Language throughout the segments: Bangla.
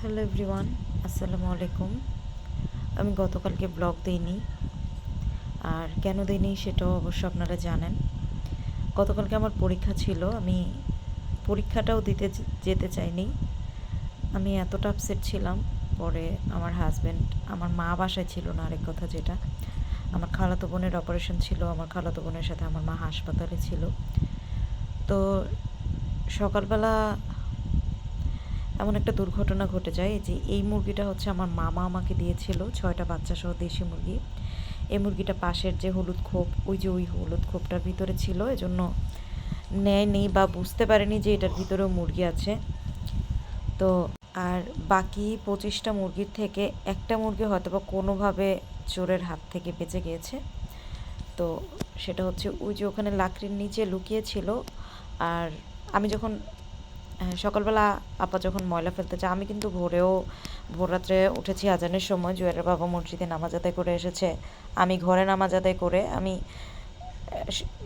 হ্যালো এভরিওয়ান, আসসালামু আলাইকুম। আমি গতকালকে ব্লগ দিইনি। আর কেন দিইনি সেটাও অবশ্য আপনারা জানেন। গতকালকে আমার পরীক্ষা ছিল, আমি পরীক্ষাটাও দিতে যেতে চাইনি। আমি এতটা আপসেট ছিলাম, পরে আমার হাজব্যান্ড আমার মা বাসায় ছিল না আরেক কথা যেটা। আমার খালাতো বোনের অপারেশন ছিল, আমার খালাতো বোনের সাথে আমার মা হাসপাতালে ছিল। তো সকালবেলা এমন একটা দুর্ঘটনা ঘটে যায় যে এই মুরগিটা হচ্ছে আমার মামা আমাকে দিয়েছিল, ছয়টা বাচ্চা সহ দেশি মুরগি। এই মুরগিটা পাশের যে হলুদ খোপ, ওই যে ওই হলুদ খোপটার ভিতরে ছিল, এজন্য নেয়নি বা বুঝতে পারেনি যে এটার ভিতরেও মুরগি আছে। তো আর বাকি পঁচিশটা মুরগির থেকে একটা মুরগি হয়তো বা কোনোভাবে চোরের হাত থেকে বেঁচে গিয়েছে। তো সেটা হচ্ছে ওই যে ওখানে লাকড়ির নিচে লুকিয়েছিল, আর আমি যখন সকালবেলা আপা যখন ময়লা ফেলতে যায়, আমি কিন্তু ভোরেও ভোর রাত্রে উঠেছি আজানের সময়, জুয়েলের বাবা মসজিদে নামাজ আদায় করে এসেছে। আমি ঘরে নামাজ আদায় করে আমি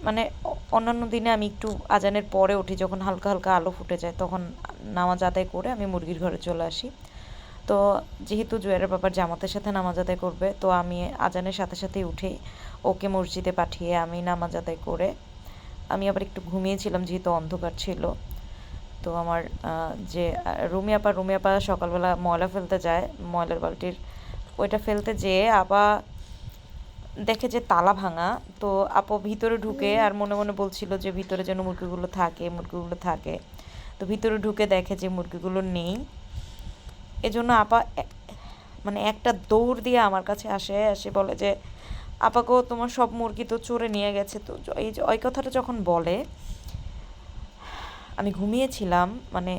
মানে অন্যান্য দিনে আমি একটু আজানের পরে উঠি, যখন হালকা হালকা আলো ফুটে যায়, তখন নামাজ আদায় করে আমি মুরগির ঘরে চলে আসি। তো যেহেতু জুয়েলের বাবার জামাতের সাথে নামাজ আদায় করবে, তো আমি আজানের সাথে সাথেই উঠে ওকে মসজিদে পাঠিয়ে আমি নামাজ আদায় করে, আমি আবার একটু ঘুমিয়েছিলাম, যেহেতু অন্ধকার ছিল। তো আমার যে রুমি আপা রুমি আপা সকালবেলা ময়লা ফেলতে যায় ময়লার বালতির ওইটা ফেলতে যেয়ে আপা দেখে যে তালা ভাঙা তো আপা ভিতরে ঢুকে আর মনে মনে বলছিল যে ভিতরে যেন মুরগিগুলো থাকে মুরগিগুলো থাকে। তো ভিতরে ঢুকে দেখে যে মুরগিগুলো নেই। এজন্য আপা মানে একটা দৌড় দিয়ে আমার কাছে আসে এসে বলে যে আপাকেও তোমার সব মুরগি তো চোরে নিয়ে গেছে। তো এই যে ওই কথাটা যখন বলে আমি ঘুমিয়েছিলাম মানে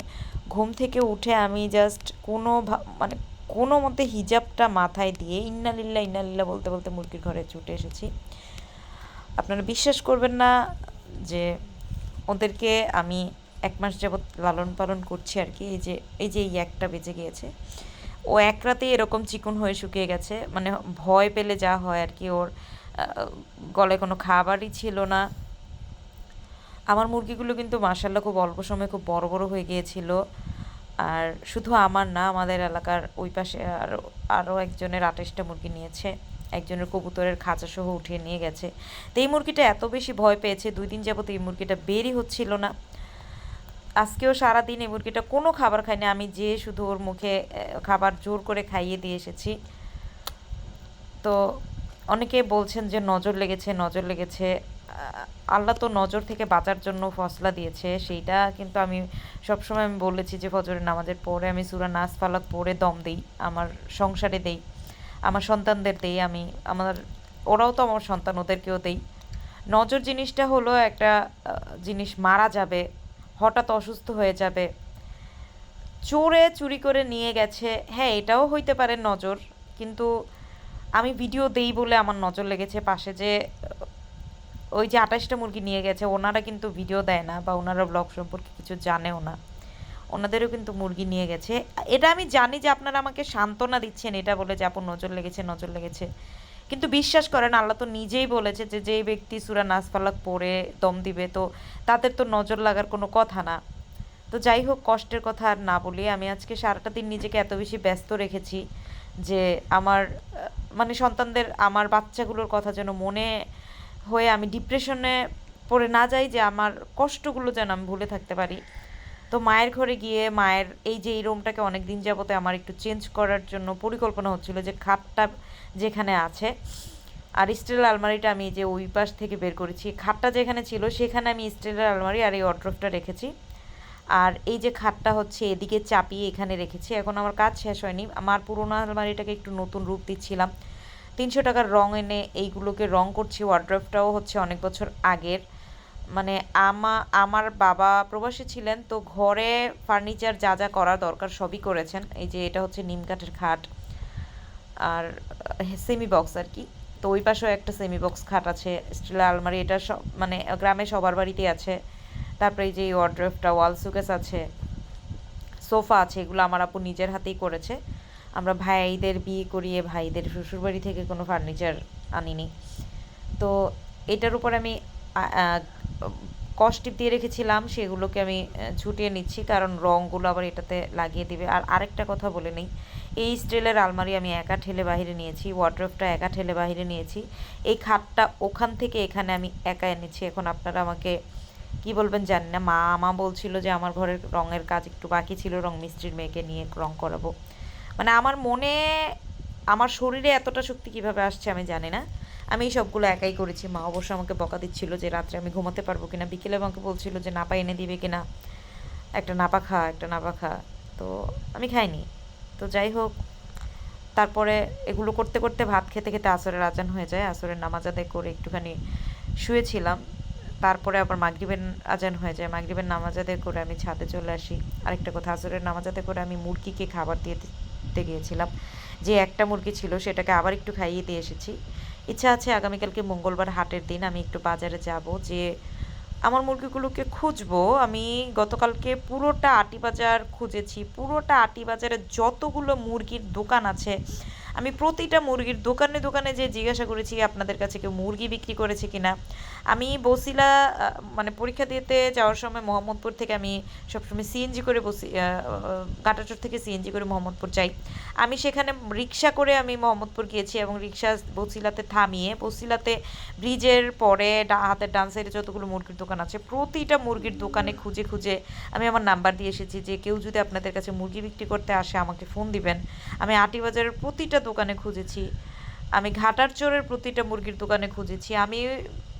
ঘুম থেকে উঠে আমি জাস্ট কোনো মানে কোনো মতে হিজাবটা মাথায় দিয়ে ইন্নালিল্লা ইন্নালিল্লা বলতে বলতে মুরগির ঘরে ছুটে এসেছি। আপনারা বিশ্বাস করবেন না যে ওদেরকে আমি এক মাস যাবৎ লালন পালন করছি আর কি, এই যে এই যে এই একটা বেজে গিয়েছে। ও এক রাতেই এরকম চিকন হয়ে শুকিয়ে গেছে মানে ভয় পেলে যা হয় আর কি, ওর গলায় কোনো খাবারই ছিল না। আমার মুরগিগুলো কিন্তু মার্শাল্লাহ খুব অল্প সময়ে খুব বড় বড় হয়ে গিয়েছিল। আর শুধু আমার না, আমাদের এলাকার ওই পাশে আরও আরও একজনের আঠাশটা মুরগি নিয়েছে। একজনের কবুতরের খাঁচাসহ উঠিয়ে নিয়ে গেছে। তো এই মুরগিটা এত বেশি ভয় পেয়েছে, দুই দিন যাবত এই মুরগিটা বেরই হচ্ছিল না। আজকেও সারাদিন এই মুরগিটা কোনো খাবার খায়নি। আমি যে শুধু ওর মুখে খাবার জোর করে খাইয়ে দিয়ে এসেছি। তো অনেকে বলছেন যে নজর লেগেছে নজর লেগেছে। আল্লাহ তো নজর থেকে বাঁচার জন্য ফসলা দিয়েছে, সেইটা কিন্তু আমি সবসময় আমি বলেছি যে ফজরের নামাজের পরে আমি সুরা নাস ফালাক পরে দম দিই, আমার সংসারে দেই, আমার সন্তানদের দেই আমি, আমার, ওরাও তো আমার সন্তান, ওদেরকেও দেই। নজর জিনিসটা হলো একটা জিনিস মারা যাবে, হঠাৎ অসুস্থ হয়ে যাবে, চোরে চুরি করে নিয়ে গেছে হ্যাঁ এটাও হইতে পারে নজর, কিন্তু আমি ভিডিও দেই বলে আমার নজর লেগেছে পাশে যে ওই যে আঠাশটা মুরগি নিয়ে গেছে, ওনারা কিন্তু ভিডিও দেয় না বা ওনারা ব্লগ সম্পর্কে কিছু জানেও না। ওনাদেরও কিন্তু মুরগি নিয়ে গেছে। এটা আমি জানি যে আপনারা আমাকে সান্ত্বনা দিচ্ছেন, এটা বলে যে আপন নজর লেগেছে নজর লেগেছে। কিন্তু বিশ্বাস করেন, আল্লাহ তো নিজেই বলেছে যে যেই ব্যক্তি সুরা নাস ফালাক পড়ে দম দিবে, তো তাদের তো নজর লাগার কোনো কথা না। তো যাই হোক, কষ্টের কথা আর না বলি। আমি আজকে সারাটা দিন নিজেকে এত বেশি ব্যস্ত রেখেছি যে আমার মানে সন্তানদের, আমার বাচ্চাগুলোর কথা যেন মনে হয়ে আমি ডিপ্রেশনে পড়ে না যাই যে আমার কষ্টগুলো যেন আমি ভুলে থাকতে পারি। তো মায়ের ঘরে গিয়ে মায়ের এই যে এই রুমটাকে অনেক দিন যাবতে আমার একটু চেঞ্জ করার জন্য পরিকল্পনা হচ্ছিল যে খাটটা যেখানে আছে, আর স্টিলের আলমারিটা আমি যে ওই পাশ থেকে বের করেছি। খাটটা যেখানে ছিল সেখানে আমি স্টিলের আলমারি আর এই অড্রফটা রেখেছি। আর এই যে খাটটা হচ্ছে এদিকে চাপিয়ে এখানে রেখেছি। এখন আমার কাজ শেষ হয়নি। আমার পুরোনো আলমারিটাকে একটু নতুন রূপ দিচ্ছিলাম। তিনশো টাকার রং এনে এইগুলোকে রং করছি। ওয়ার্ড্রফটাও হচ্ছে অনেক বছর আগের। মানে আমা, আমার বাবা প্রবাসী ছিলেন, তো ঘরে ফার্নিচার যা যা করা দরকার সবই করেছেন। এই যে এটা হচ্ছে নিম কাঠের খাট আর সেমি বক্স আর কি। তো ওই পাশেও একটা সেমি বক্স খাট আছে স্টিলের আলমারি, এটা সব মানে গ্রামে সবার বাড়িতেই আছে। তারপরে এই যে ওয়ার্ড্রফটা ওয়াল সুকেস আছে, সোফা আছে, এগুলো আমার আপু নিজের হাতেই করেছে। আমরা ভাইদের বিয়ে করিয়ে ভাইদের শ্বশুরবাড়ি থেকে কোনো ফার্নিচার আনিনি। তো এটার উপর আমি কস্টিপ দিয়ে রেখেছিলাম, সেগুলোকে আমি ছুটিয়ে নিচ্ছি, কারণ রঙগুলো আবার এটাতে লাগিয়ে দিবে। আর আরেকটা কথা বলে নেই, এই স্টিলের আলমারি আমি একা ঠেলে বাইরে নিয়েছি ওয়ার্ড্রোফটা একা ঠেলে বাহিরে নিয়েছি। এই খাটটা ওখান থেকে এখানে আমি একা এনেছি। এখন আপনারা আমাকে কি বলবেন জানি না। মা মা বলছিল যে আমার ঘরের রঙের কাজ একটু বাকি ছিল, রং মিস্ত্রির মেয়েকে নিয়ে রং করাবো। মানে আমার মনে, আমার শরীরে এতটা শক্তি কীভাবে আসছে আমি জানি না। আমি এই সবগুলো একাই করেছি। মা অবশ্য আমাকে বকা দিচ্ছিল যে রাত্রে আমি ঘুমাতে পারব কিনা। বিকেলে আমাকে বলছিল যে নাপা এনে দিবে কিনা। একটা নাপা খা, একটা নাপা খা। তো আমি খাইনি। তো যাই হোক, তারপরে এগুলো করতে করতে ভাত খেতে খেতে আসরের আজান হয়ে যায়। আসরের নামাজ আদায় করে একটুখানি শুয়েছিলাম। তারপরে আবার মাগরিবের আজান হয়ে যায়। মাগরিবের নামাজ আদায় করে আমি ছাদে চলে আসি। আরেকটা কথা, আসরের নামাজ আদায় করে আমি মুরগিকে খাবার দিয়ে দিতে গিয়েছিলাম। যে একটা মুরগি ছিল সেটাকে আবার একটু খাইয়ে দিয়ে এসেছি। ইচ্ছা আছে আগামীকালকে মঙ্গলবার হাটের দিন আমি একটু বাজারে যাব যে আমার মুরগিগুলোকে খুঁজবো। আমি গতকালকে পুরোটা আটি বাজার খুঁজেছি। পুরোটা আটি বাজারে যতগুলো মুরগির দোকান আছে আমি প্রতিটা মুরগির দোকানে দোকানে যে জিজ্ঞাসা করেছি, আপনাদের কাছে কেউ মুরগি বিক্রি করেছে কিনা? আমি বসিলা মানে পরীক্ষা দিতে যাওয়ার সময় মোহাম্মদপুর থেকে আমি সবসময় সিএনজি করে বসি কাটাচোর থেকে সিএনজি করে মোহাম্মদপুর যাই। আমি সেখানে রিক্সা করে আমি মোহাম্মদপুর গিয়েছি এবং রিক্সা বসিলাতে থামিয়ে, বসিলাতে ব্রিজের পরে হাতের ডান সাইডে যতগুলো মুরগির দোকান আছে, প্রতিটা মুরগির দোকানে খুঁজে খুঁজে আমি আমার নাম্বার দিয়ে এসেছি যে কেউ যদি আপনাদের কাছে মুরগি বিক্রি করতে আসে, আমাকে ফোন দিবেন। আমি আটি বাজারের প্রতিটা দোকানে খুঁজেছি। আমি ঘাটার চোরের প্রতিটা মুরগির দোকানে খুঁজেছি। আমি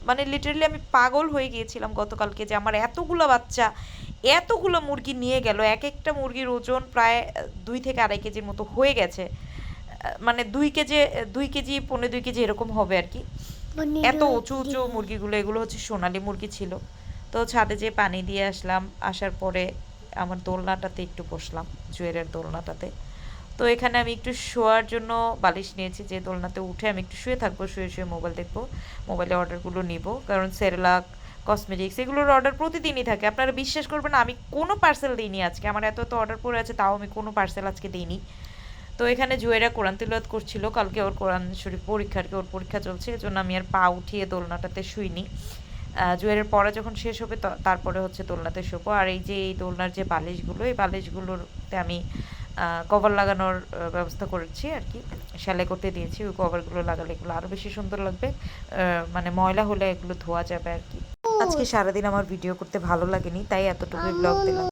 মানে লিটারালি আমি পাগল হয়ে গিয়েছিলাম গতকালকে যে আমার এতগুলো বাচ্চা এতগুলো মুরগি নিয়ে গেল। এক একটা মুরগির ওজন প্রায় দুই থেকে আড়াই কেজির মতো হয়ে গেছে। মানে দুই কেজি দুই কেজি পনেরো দুই কেজি এরকম হবে আর কি। এত উঁচু উঁচু মুরগিগুলো এগুলো হচ্ছে সোনালি মুরগি ছিল। তো ছাদে যে পানি দিয়ে আসলাম। আসার পরে আমার দোলনাটাতে একটু বসলাম জুয়েলের দোলনাটাতে। তো এখানে আমি একটু শোয়ার জন্য বালিশ নিয়েছি যে দোলনাতে উঠে আমি একটু শুয়ে থাকব শুয়ে শুয়ে মোবাইল দেখব মোবাইলে অর্ডারগুলো নিব। কারণ সেরেলাক কসমেটিক্স এগুলোর অর্ডার প্রতিদিনই থাকে। আপনারা বিশ্বাস করবেন আমি কোনো পার্সেল দিইনি আজকে। আমার এত এত অর্ডার পড়ে আছে তাও আমি কোনো পার্সেল আজকে দিইনি। তো এখানে জুয়েরা কোরআন তিলাওয়াত করছিল কালকে ওর কোরআন শরীফ পরীক্ষার কি ওর পরীক্ষা চলছে এজন্য আমি আর পা উঠিয়ে দোলনাটাতে শুইনি। আহ, জুয়েরের পড়া যখন শেষ হবে তারপরে হচ্ছে দোলনাতে শোবো। আর এই যে এই দোলনার যে বালিশগুলো এই বালিশগুলোতে আমি কভার লাগানোর ব্যবস্থা করেছি আর কি। সেলাই করতে দিয়েছি, ওই কভারগুলো লাগালে এগুলো আরও বেশি সুন্দর লাগবে। মানে ময়লা হলে এগুলো ধোয়া যাবে আর কি। আজকে সারাদিন আমার ভিডিও করতে ভালো লাগেনি, তাই এতটুকুই ব্লগ দিলাম।